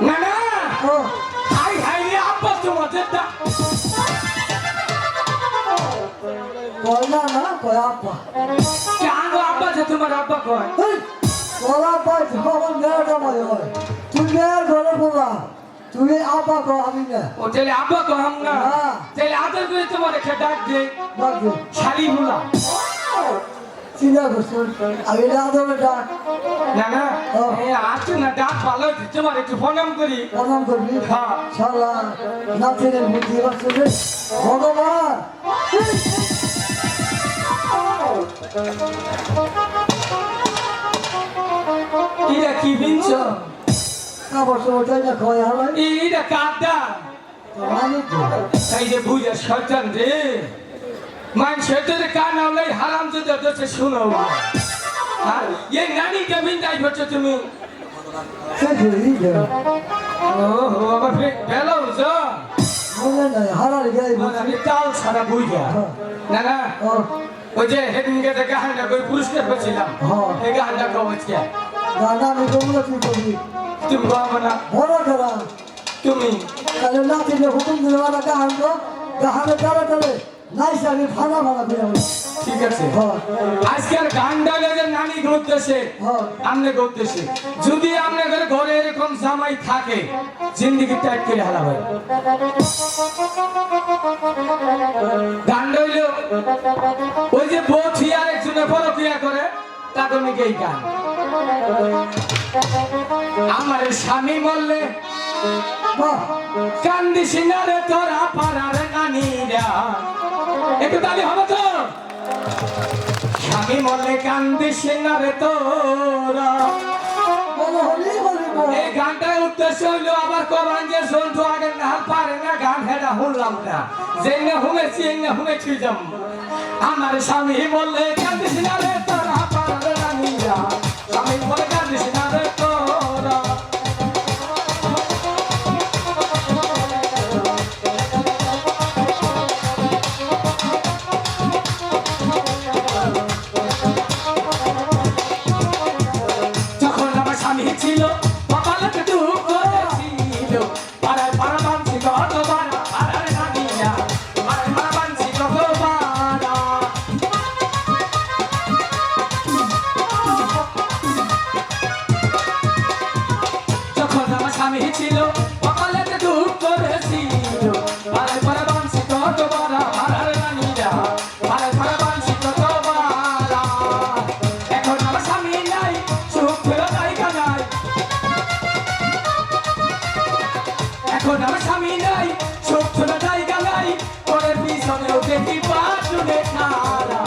না না আব্বা দা। কয় না না কয় আপা কেন আব্বা যে তোমার আব্বা কয়? এই তোর আপা আমার মেয়েটা মনে হয়। তুই আপা কো আমি না ও তাহলে আব্বা কহাম না? হ্যাঁ। তাহলে আদর করে তোমার রেখে ডাক দে। শালি হুলা। চিন্তা করছ আমি না ধরে ডাক? না না। এ আসছে না ডাক ভালো হচ্ছে তোমার একটু প্রণাম করি। প্রণাম করবি হ্যাঁ। শালা নাচের বুদ্ধি পারছ রে ভগবান! এটা কি বিনছ? কাপড় চোপড় না কয় হালাই এটা কাদা তাই যে বুঝে শয়তান রে। মান শয়তানের কান আলাই হারাম যদি হচ্ছে শুনো আর এই নানি কেমন যাই হচ্ছে তুমি। না। না পুরস্কার পেয়েছিলাম গাহানটা কবচকে দাদা আমি তোমরা কি করবি তুমি বাবা না বড় করা তুমি। তাহলে নাচিলে হুকুম দিলে গাহান তো গাহানে তারা তাহলে নাই আমি ফানা ফানা করে ঠিক আছে। আজকের গান ডালে নানি ঘুরতেছে আমনে করতেছে যদি আপনাদের ঘরে এরকম জামাই থাকে জিন্দগি ত্যাগ করে হারা হয়। গান রইল ওই যে একজনে করে নাকি এই গান। আমার স্বামী বললে কান্দিস না রে তোরা পাড়ার একটু তালি হবে তো? স্বামী বললে কান্দিস না রে তোরা। এই গানটার উদ্দেশ্য হইল আবার যে সন্টু আগে না পারে না গান হেডা শুনলাম না। যে না এই না শুনেছি যাম। আমার স্বামী বললে কান্দিস না রে এখন আর স্বামী নাই ছোট ছোট জায়গা নাই, পরের পিছনেও দেখি পাশুনে খারা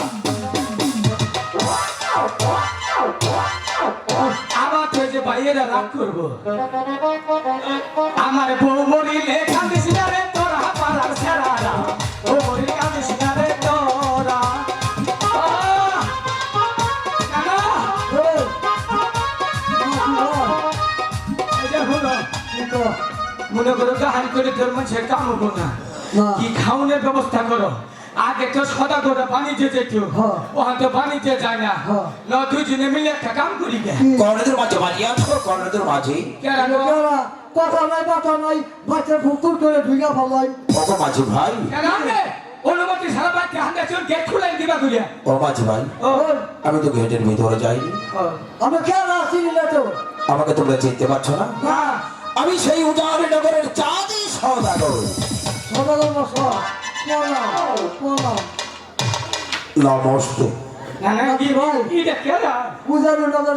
আমার তো যে বাইরে রাগ করব। মনে করো গাহান করে তোর মানুষের কাম হব না। কি খাওনের ব্যবস্থা করো? আগে তো সদা করে বাণিজ্য যেত। হ্যাঁ। ওখান তো বাণিজ্য যায় না। হ্যাঁ। ন দুজনে মিলে একটা কাম করি গে। কর্ণদের মাঝে মাঝে আছো কর্ণদের মাঝে? কেরা? কথা নাই বাতা নাই। বাচ্চা ফুকুর করে ঢুকা ফেলাই। কত মাঝি ভাই? অনুমতি সারা বাড়িতে হান্ডা চোর গেট খুলে দিবা করিয়া ও মাঝি ভাই আমি তো গেটের ভিতরে যাইনি। আমি কেন আসি না তো? আমাকে তোমরা চিনতে পারছ না? না। আমি সেই উজানি নগরের চাঁদি সৌদাগর। নমস্তে। এটা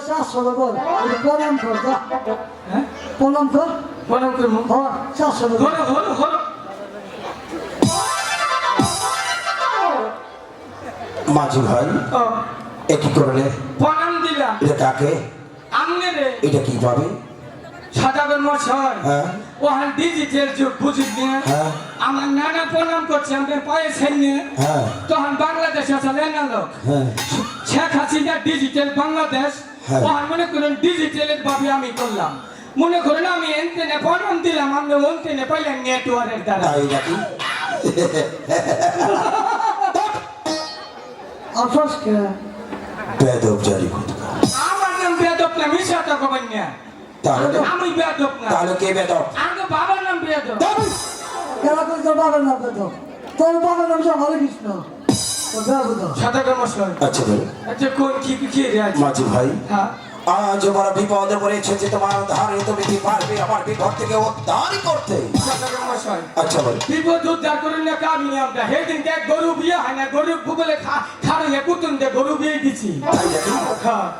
চাষ প্রণাম কর। হ্যাঁ? প্রণাম কর। প্রণাম করব হ্যাঁ চাষ সদাগর ঘরে মাঝি ভাই ও। এ কি করলে প্রণাম দিলাম। এটা কাকে? আমনে রে। এটা কি সাদাবের মশাই। ওখান ডিজিটাল যুগ বুঝিস নিয়ে আমার নানা প্রণাম করছে আমাদের পায়ে ছেড়ে হ্যাঁ। তখন বাংলাদেশ আসলে না লোক। হ্যাঁ। শেখ হাসিনা ডিজিটাল বাংলাদেশ। হ্যাঁ। ওখান মনে করেন ডিজিটালের ভাবে আমি করলাম। মনে করেন আমি এনতেনে প্রণাম দিলাম আমি ওনতেনে পাইলাম নেটওয়ার্কের দ্বারা। আসস কে? বেদব জারি কোথাকার আমার নাম বেদব না মিশা তো কবেন না। তাহলে আমি বেদক না। তাহলে কে বেদক? আগে বাবার নাম বেদক। কেন করে তোর বাবার নাম বেদক। তোর বাবার নাম সব হরে কৃষ্ণ সাদা মশাই। আচ্ছা বলো আচ্ছা কোন কি কি রে আছে? মাঝি ভাই। হ্যাঁ। আজ বড় বিপদে পড়েছে যে তোমার ধারে তুমি কি পারবে আমার বিপদ থেকে উদ্ধার করতে? মশাই আচ্ছা বলো। বিপদ উদ্ধার করেন না কামি আমরা সেদিন দেখ গরু বিয়ে হয় না গরু ভূগোলে খাড়িয়ে কুতুন দিয়ে গরু বিয়ে দিছি? হ্যাঁ।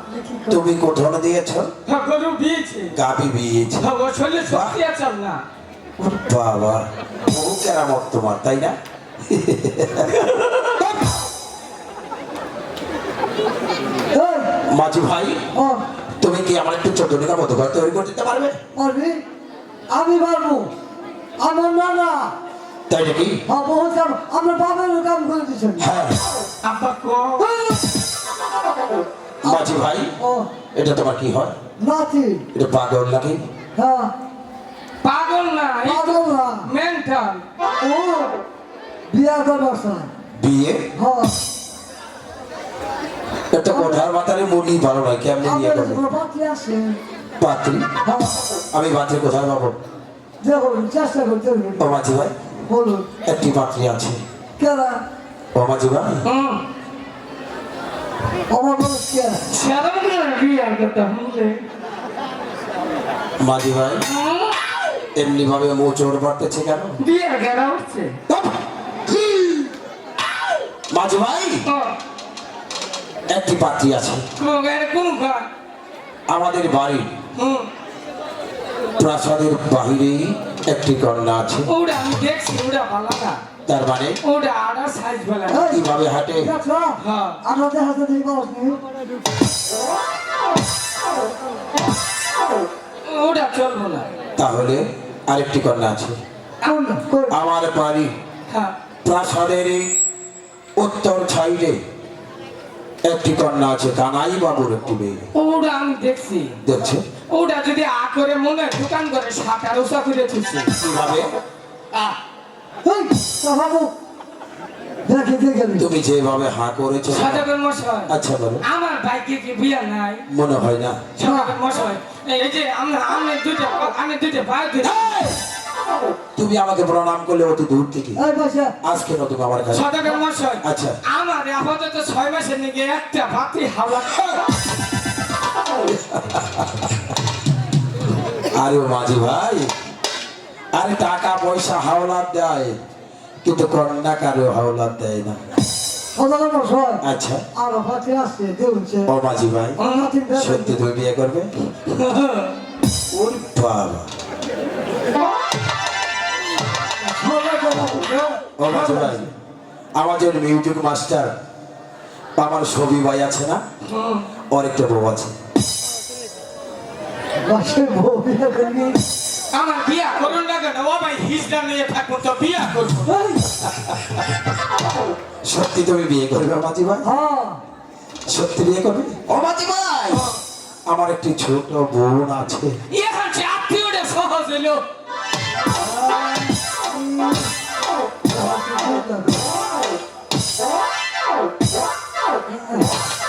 তুমি কোঠন দিয়েছ? হ্যাঁ, গরু বিয়েছে। গাবি বিয়েছে। হ্যাঁ, ও শরীরে শক্তি আছে না। বাবা বহু কেরামত তোমার তাই না? মাঝি ভাই ও। তুমি কি আমার একটু চটনিকার মতো ঘর তৈরি করে দিতে পারবে? পারবি? আমি পারব। আমার নানা। তাই নাকি? হ্যাঁ বহুত কাম। আমার বাবারও কাম করে দিচ্ছেন হ্যাঁ। কো। মাঝি ভাই ও। এটা তোমার কি হয়? নাতি। এটা পাগল নাকি? হ্যাঁ। পাগল না পাগল না। মেন্টাল ও বিয়া করবার সময়। বিয়ে? হ্যাঁ। একটা কোঠার মাথারে মুড়ি ভালো নয় কেমনি আপনার করবে? পাত্রী? হ্যাঁ আমি পাত্রী কোথায় পাবো। ও মাঝি ভাই? একটি পাত্রী আছে। ও মাঝি ভাই? মাঝি ভাই? এমনি ভাবে মোচড় পড়তেছে কেন? মাঝি ভাই? ও একটি পাত্রী আছে। আমাদের বাড়ি। হুম। প্রাসাদের বাহিরেই একটি কন্যা আছে। তার মানে? কীভাবে হাঁটে। হ্যাঁ। তাহলে আরেকটি কন্যা আছে। আমার বাড়ি। হ্যাঁ। প্রাসাদের এই উত্তর সাইডে। একটি কন্যা আছে কানাই বাবুর একটি মেয়ে। ওটা আমি দেখছি। দেখছে? ওটা যদি আ করে মনে হয় দোকান করে সাতার উষা করে তুলছে কীভাবে? আহ। বাবু দেখে দেখে নি। তুমি যেভাবে হাঁ করেছ। আচ্ছা বলো। আমার বাইকে কি বিয়া নাই? মনে হয় না। মশাই এই এই যে আমরা আমি দুইটা আমি দুইটা ভাই দুইটা এই! তুমি আমাকে প্রণাম করলে অত দূর থেকে। আজকে কেন তুমি আমার কাছে। মশাই আচ্ছা। আমার আপাতত ছয় মাসের নিকে একটা ভাতি হাওলা আরে মাঝি ভাই আরে টাকা পয়সা হাওলাত দেয় কিন্তু কন্যা কারও হাওলাত দেয় না। আচ্ছা। ও মাঝি ভাই সত্যি তুমি বিয়ে করবে? ওর বাবা। আমাদের মিউজিক মাস্টার আমার ছবি ভাই আছে না? ওর একটা বউ আছে। বাসে বউ বিয়ে করবি? আমার বিয়া করুন না কেন? ও ভাই হিজড়া নিয়ে থাকব তো বিয়া করব সত্যি তুমি বিয়ে করবে মাঝি ভাই? হ্যাঁ। সত্যি বিয়ে করবে? ও মাঝি ভাই! আমার একটি ছোট বোন আছে। এখন সে আত্মীয়টা সহজ হলো। おい!